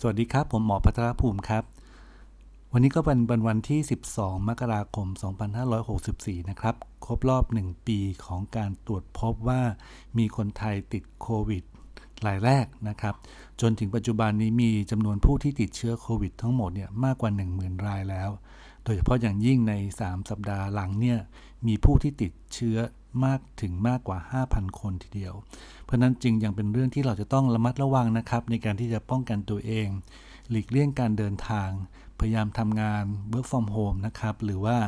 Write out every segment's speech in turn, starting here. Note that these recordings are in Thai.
สวัสดีครับ ผมหมอพัทรภูมิครับ วันนี้ก็เป็นวันวันที่ 12 มกราคม 2564 นะครับ ครบรอบ 1 ปีของการตรวจพบว่ามีคนไทยติดโควิดรายแรกนะครับ จนถึงปัจจุบันนี้มีจำนวนผู้ที่ติดเชื้อโควิดทั้งหมดเนี่ยมากกว่า 10,000 รายแล้ว โดยเฉพาะอย่างยิ่งใน 3 สัปดาห์หลังเนี่ยมีผู้ที่ติดเชื้อ มากถึงมากกว่า 5,000 คนทีเดียว เพราะนั้นจึงยังเป็นเรื่องที่เราจะต้องระมัดระวังนะครับ ในการที่จะป้องกันตัวเอง หลีกเลี่ยงการเดินทาง พยายามทำงาน work from home นะครับ หรือว่า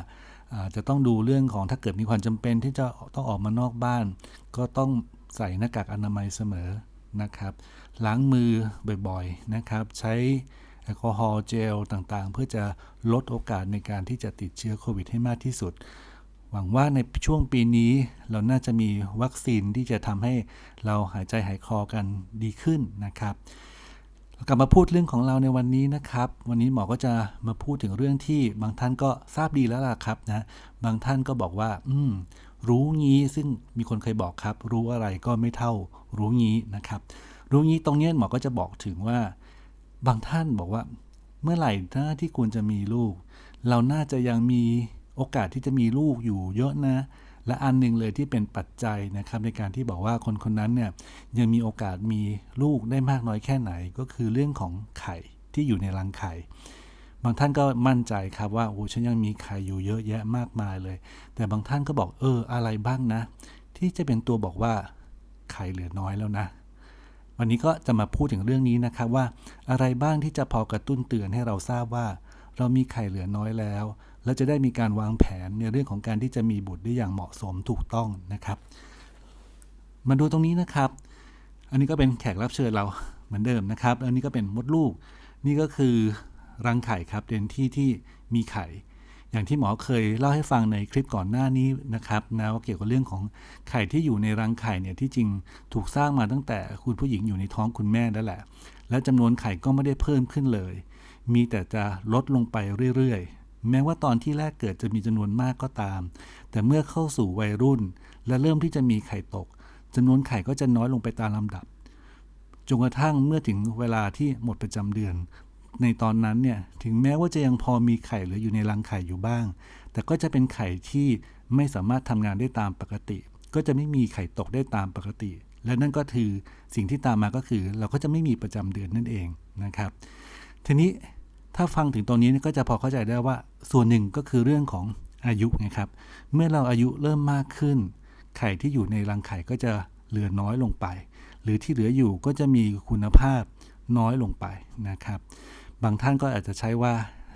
อาจะต้องดูเรื่องของถ้าเกิดมีความจำเป็นที่จะต้องออกมานอกบ้าน ก็ต้องใส่หน้ากากอนามัยเสมอนะครับ ล้างมือบ่อยๆนะครับ ใช้แอลกอฮอล์เจลต่างๆ เพื่อจะลดโอกาสในการที่จะติดเชื้อโควิดให้มากที่สุด หวังว่าในช่วงปีนี้เราน่าจะมีวัคซีนที่จะทำให้เราหายใจหายคอกันดีขึ้นนะครับกลับมาพูดเรื่องของเราในวันนี้นะครับ วันนี้หมอก็จะมาพูดถึงเรื่องที่บางท่านก็ทราบดีแล้วล่ะครับนะ บางท่านก็บอกว่า อืม รู้งี้ซึ่งมีคนเคยบอกครับ รู้อะไรก็ไม่เท่า รู้งี้นะครับ รู้งี้ตรงนี้หมอก็จะบอกถึงว่า บางท่านบอกว่า เมื่อไหร่ถ้าที่ควรจะมีลูก เราน่าจะยังมี โอกาสที่จะมีลูกอยู่เยอะนะ และอันหนึ่งเลยที่เป็นปัจจัยนะครับในการที่บอกว่าคนคนนั้นเนี่ยยังมีโอกาสมีลูกได้มากน้อยแค่ไหน ก็คือเรื่องของไข่ที่อยู่ในรังไข่ บางท่านก็มั่นใจครับว่าโอ้ฉันยังมีไข่อยู่เยอะแยะมากมายเลย แต่บางท่านก็บอกเอออะไรบ้างนะ ที่จะเป็นตัวบอกว่าไข่เหลือน้อยแล้วนะวันนี้ก็จะมาพูดถึงเรื่องนี้นะครับว่าอะไรบ้างที่จะพอกระตุ้นเตือนให้เราทราบว่า เรามีไข่เหลือน้อยแล้ว แล้วจะได้มีการวางแผนในเรื่องของการที่จะมีบุตรได้อย่างเหมาะสมถูกต้องนะครับ มาดูตรงนี้นะครับ อันนี้ก็เป็นแขกรับเชิญเราเหมือนเดิมนะครับ อันนี้ก็เป็นมดลูก นี่ก็คือรังไข่ครับเป็นที่ที่มีไข่ อย่างที่หมอเคยเล่าให้ฟังในคลิปก่อนหน้านี้นะครับนะว่าเกี่ยวกับเรื่องของไข่ที่อยู่ในรังไข่เนี่ยที่จริงถูกสร้างมาตั้งแต่คุณผู้หญิงอยู่ในท้องคุณแม่นั่นแหละ และจำนวนไข่ก็ไม่ได้เพิ่มขึ้นเลย มีแต่จะลดลงไปเรื่อยๆ แม้ว่าตอนที่แรกเกิดจะมีจำนวนมากก็ตาม แต่เมื่อเข้าสู่วัยรุ่น และเริ่มที่จะมีไข่ตกจำนวนไข่ก็จะน้อยลงไปตามลำดับ จนกระทั่งเมื่อถึงเวลาที่หมดประจำเดือน ในตอนนั้นเนี่ย ถึงแม้ว่าจะยังพอมีไข่เหลืออยู่ในรังไข่อยู่บ้าง แต่ก็จะเป็นไข่ที่ไม่สามารถทำงานได้ตามปกติ ก็จะไม่มีไข่ตกได้ตามปกติ และนั่นก็คือสิ่งที่ตามมาก็คือ เราก็จะไม่มีประจำเดือนนั่นเองนะครับ ทีนี้ ถ้าฟังถึงตรงนี้ก็จะพอเข้าใจได้ว่าส่วนหนึ่งก็คือเรื่องของอายุนะครับ เมื่อเราอายุเริ่มมากขึ้น ไข่ที่อยู่ในรังไข่ก็จะเหลือน้อยลงไป หรือที่เหลืออยู่ก็จะมีคุณภาพน้อยลงไปนะครับ บางท่านก็อาจจะใช้ว่า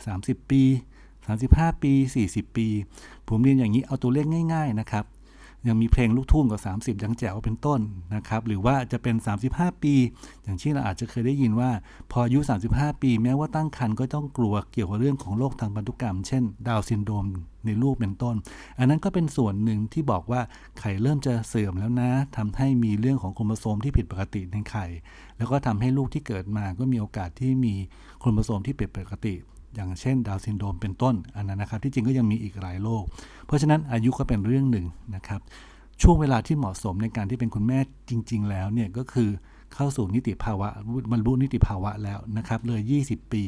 30 ปี 35 ปี 40 ปี ผมเรียนอย่างนี้เอาตัวเลขง่าย ๆ นะครับ ยังมีเพลงลูกทุ่งกับ30 ยังแจ๋วเป็นต้นนะครับ หรือว่าจะเป็น 35 ปี อย่างที่เราอาจจะเคยได้ยินว่า พออายุ 35 ปี แม้ว่าตั้งครรภ์ก็ต้องกลัวเกี่ยวกับเรื่องของโรคทางพันธุกรรม เช่น ดาวซินโดรมในลูกเป็นต้น อันนั้นก็เป็นส่วนหนึ่งที่บอกว่าไข่เริ่มจะเสื่อมแล้วนะทำให้มีเรื่องของโครโมโซมที่ผิดปกติในไข่ แล้วก็ทำให้ลูกที่เกิดมาก็มีโอกาสที่มีโครโมโซมที่ผิดปกติ อย่างเช่นดาวซินโดรมเป็นต้นอันนั้นนะครับ ที่จริงก็ยังมีอีกหลายโรคเพราะฉะนั้นอายุก็เป็นเรื่องหนึ่งนะครับ ช่วงเวลาที่เหมาะสมในการที่เป็นคุณแม่จริง ๆ แล้วเนี่ยก็คือเข้าสู่นิติภาวะบรรลุนิติภาวะแล้วนะครับเลย 20 ปี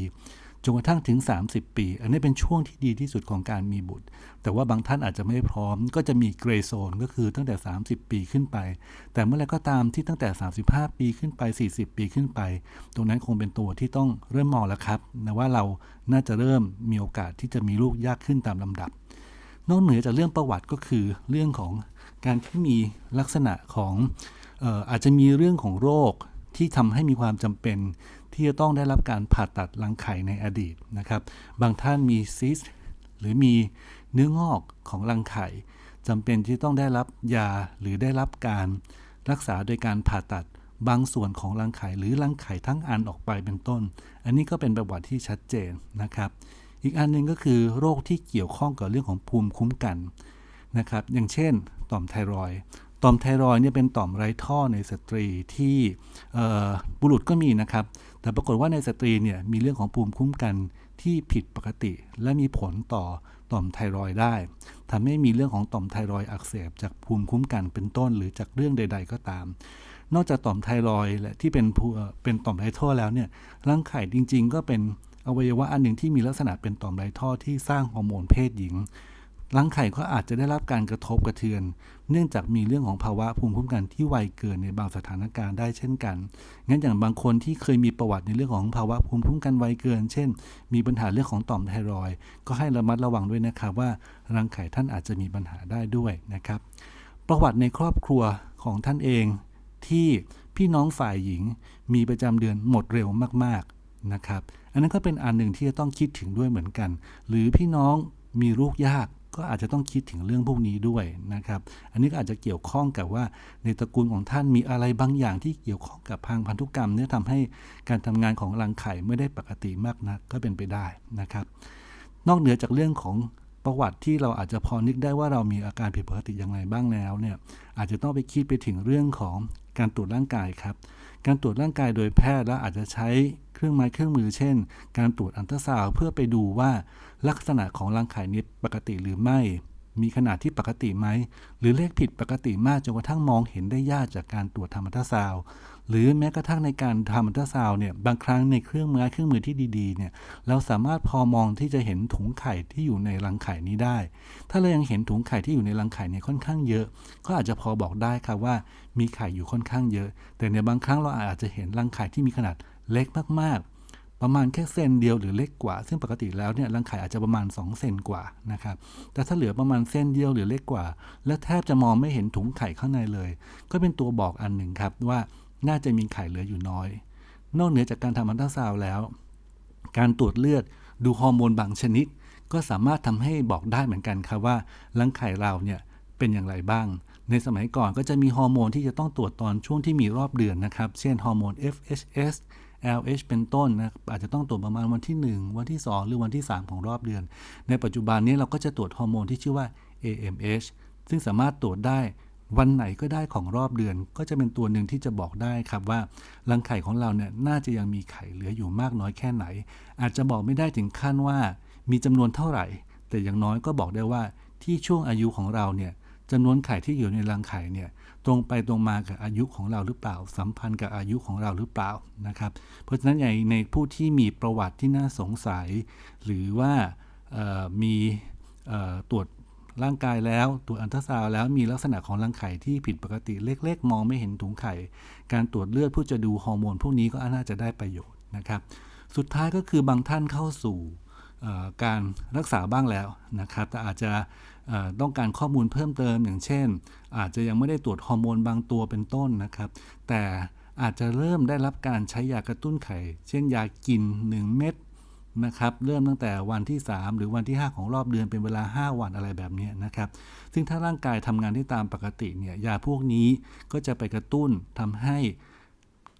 จนกระทั่งถึง 30 ปี อันนี้เป็นช่วงที่ดีที่สุดของการมีบุตร แต่ว่าบางท่านอาจจะไม่พร้อม ก็จะมีเกรย์โซนก็คือตั้งแต่ 30 ปีขึ้นไป แต่เมื่อไรก็ตามที่ตั้งแต่ 35 ปีขึ้นไป 40 ปีขึ้นไป ตรงนั้นคงเป็นตัวที่ต้องเริ่มมองแล้วครับนะว่าเราน่าจะเริ่มมีโอกาสที่จะมีลูกยากขึ้นตามลำดับ นอกเหนือจากเรื่องประวัติก็คือเรื่องของการที่มีลักษณะของอออาจจะมีเรื่องของโรคที่ทำให้มีความจำเป็น ที่จะต้องได้รับการผ่าตัดรังไข่ในอดีตนะครับ บางท่านมีซิสหรือมีเนื้องอกของรังไข่จำเป็นที่ต้องได้รับยาหรือได้รับการรักษาโดยการผ่าตัดบางส่วนของรังไข่หรือรังไข่ทั้งอันออกไปเป็นต้น อันนี้ก็เป็นประวัติที่ชัดเจนนะครับ อีกอันนึงก็คือโรคที่เกี่ยวข้องกับเรื่องของภูมิคุ้มกันนะครับ อย่างเช่น ต่อมไทรอยต่อมไทรอยเนี่ยเป็นต่อมไร้ท่อในสตรีที่บุรุษก็มีนะครับ แต่ปรากฏว่าในสตรีเนี่ยมีเรื่องของภูมิคุ้มกันที่ผิดปกติ และมีผลต่อต่อมไทรอยได้ทำให้มีเรื่องของต่อมไทรอยอักเสบจากภูมิคุ้มกันเป็นต้น หรือจากเรื่องใด ๆ ก็ตาม นอกจากต่อมไทรอยด์และที่เป็นเอ่อเป็นต่อมไรท่อแล้วเนี่ยรังไข่จริง ๆ ก็เป็นอวัยวะอันหนึ่งที่มีลักษณะเป็นต่อมไรท่อที่สร้างฮอร์โมนเพศหญิง รังไข่ก็อาจจะได้รับการกระทบกระเทือน เนื่องจากมีเรื่องของภาวะภูมิคุ้มกันที่ไวเกินในบางสถานการณ์ได้เช่นกัน งั้นอย่างบางคนที่เคยมีประวัติในเรื่องของภาวะภูมิคุ้มกันไวเกิน เช่น มีปัญหาเรื่องของต่อมไทรอยด์ก็ให้ระมัดระวังด้วยนะครับว่ารังไข่ท่านอาจจะมีปัญหาได้ด้วยนะครับ ประวัติในครอบครัวของท่านเองที่พี่น้องฝ่ายหญิงมีประจำเดือนหมดเร็วมากๆนะครับ อันนั้นก็เป็นอันหนึ่งที่จะต้องคิดถึงด้วยเหมือนกัน หรือพี่น้องมีลูกยาก ก็อาจจะต้องคิดถึงเรื่องพวกนี้ด้วยนะครับ อันนี้ก็อาจจะเกี่ยวข้องกับว่าในตระกูลของท่านมีอะไรบางอย่างที่เกี่ยวข้องกับทางพันธุกรรมเนี่ยทำให้การทำงานของรังไข่ไม่ได้ปกติมากนักก็เป็นไปได้นะครับ นอกเหนือจากเรื่องของประวัติที่เราอาจจะพอนึกได้ว่าเรามีอาการผิดปกติอย่างไรบ้างแล้วเนี่ยอาจจะต้องไปคิดไปถึงเรื่องของการตรวจร่างกายครับ การตรวจร่างกายโดยแพทย์แล้วอาจจะใช้เครื่องไม้เครื่องมือเช่น การตรวจอัลตราซาวเพื่อไปดูว่าลักษณะของรังไข่นี้ปกติหรือไม่ มีขนาดที่ปกติไหม หรือเลขผิดปกติมากจนกระทั่งมองเห็นได้ยากจากการตรวจทำอัลตราซาวหรือแม้กระทั่งในการทำอัลตราซาวเนี่ยบางครั้งในเครื่องมือเครื่องมือที่ดีๆเนี่ยเราสามารถพอมองที่จะเห็นถุงไข่ที่อยู่ในรังไข่นี้ได้ ถ้าเรายังเห็นถุงไข่ที่อยู่ในรังไข่เนี่ยค่อนข้างเยอะ ก็อาจจะพอบอกได้ครับว่ามีไข่อยู่ค่อนข้างเยอะ แต่ในบางครั้งเราอาจจะเห็นรังไข่ที่มีขนาดเล็กมากๆ ประมาณแค่เซนเดียวหรือเล็กกว่า ซึ่งปกติแล้วเนี่ยรังไข่อาจจะประมาณ 2 เซนกว่านะครับ แต่ถ้าเหลือประมาณเซนเดียวหรือเล็กกว่า และแทบจะมองไม่เห็นถุงไข่ข้างในเลย ก็เป็นตัวบอกอันหนึ่งครับว่าน่าจะมีไข่เหลืออยู่น้อย นอกเหนือจากการทำอัลตราซาวด์แล้ว การตรวจเลือดดูฮอร์โมนบางชนิด ก็สามารถทำให้บอกได้เหมือนกันครับว่ารังไข่เราเนี่ยเป็นอย่างไรบ้าง ในสมัยก่อนก็จะมีฮอร์โมนที่จะต้องตรวจตอนช่วงที่มีรอบเดือนนะครับ เช่นฮอร์โมน FHS LH เป็นต้นนะอาจจะต้องตรวจประมาณวันที่ 1 วันที่ 2 หรือวันที่ 3 ของรอบเดือน ในปัจจุบันนี้เราก็จะตรวจฮอร์โมนที่ชื่อว่า AMH ซึ่งสามารถตรวจได้วันไหนก็ได้ของรอบเดือน ก็จะเป็นตัวหนึ่งที่จะบอกได้ครับว่ารังไข่ของเราเนี่ยน่าจะยังมีไข่เหลืออยู่มากน้อยแค่ไหน อาจจะบอกไม่ได้ถึงขั้นว่ามีจำนวนเท่าไหร่ แต่อย่างน้อยก็บอกได้ว่าที่ช่วงอายุของเราเนี่ย จำนวนไข่ที่อยู่ในรังไข่เนี่ยตรงไปตรงมากับอายุของเราหรือเปล่า สัมพันธ์กับอายุของเราหรือเปล่านะครับ เพราะฉะนั้นในในผู้ที่มีประวัติที่น่าสงสัย หรือว่ามีตรวจร่างกายแล้วตรวจอัลตราซาวแล้วมีลักษณะของรังไข่ที่ผิดปกติเล็ก ๆ มองไม่เห็นถุงไข่ การตรวจเลือดเพื่อจะดูฮอร์โมนพวกนี้ก็น่าจะได้ประโยชน์นะครับ สุดท้ายก็คือบางท่านเข้าสู่การรักษาบ้างแล้วนะครับ แต่อาจจะ ต้องการข้อมูลเพิ่มเติมอย่างเช่น อาจจะยังไม่ได้ตรวจฮอร์โมนบางตัวเป็นต้นนะครับ แต่อาจจะเริ่มได้รับการใช้ยากระตุ้นไข่ เช่นยากิน 1 เม็ดนะครับเริ่มตั้งแต่วันที่ 3 หรือวันที่ 5 ของรอบเดือนเป็นเวลา 5 วันอะไรแบบนี้นะครับ ซึ่งถ้าร่างกายทำงานได้ตามปกติเนี่ยยาพวกนี้ก็จะไปกระตุ้นทำให้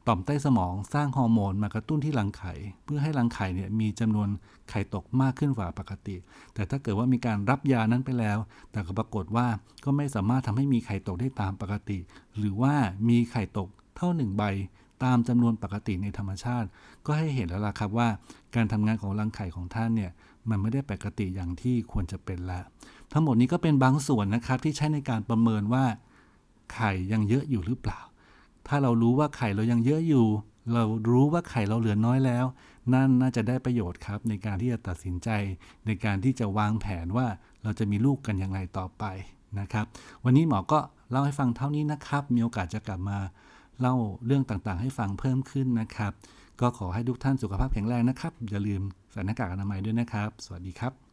ต่อมใต้สมองสร้างฮอร์โมนมากระตุ้นที่รังไข่เพื่อให้รังไข่เนี่ยมีจำนวนไข่ตกมากขึ้นกว่าปกติ แต่ถ้าเกิดว่ามีการรับยานั้นไปแล้ว แต่ก็ปรากฏว่าก็ไม่สามารถทำให้มีไข่ตกได้ตามปกติ หรือว่ามีไข่ตกเท่าหนึ่งใบ ตามจำนวนปกติในธรรมชาติ ก็ให้เห็นแล้วล่ะครับว่า การทำงานของรังไข่ของท่านเนี่ยมันไม่ได้ปกติอย่างที่ควรจะเป็นแล้วทั้งหมดนี้ก็เป็นบางส่วนนะครับที่ใช้ในการประเมินว่าไข่ยังเยอะอยู่หรือเปล่า ถ้าเรารู้ว่าไข่เรายังเยอะอยู่ เรารู้ว่าไข่เราเหลือน้อยแล้ว นั่นน่าจะได้ประโยชน์ครับ ในการที่จะตัดสินใจ ในการที่จะวางแผนว่าเราจะมีลูกกันอย่างไรต่อไปนะครับ วันนี้หมอก็เล่าให้ฟังเท่านี้นะครับ มีโอกาสจะกลับมาเล่าเรื่องต่างๆ ให้ฟังเพิ่มขึ้นนะครับ ก็ขอให้ทุกท่านสุขภาพแข็งแรงนะครับ อย่าลืมใส่หน้ากากอนามัยด้วยนะครับ สวัสดีครับ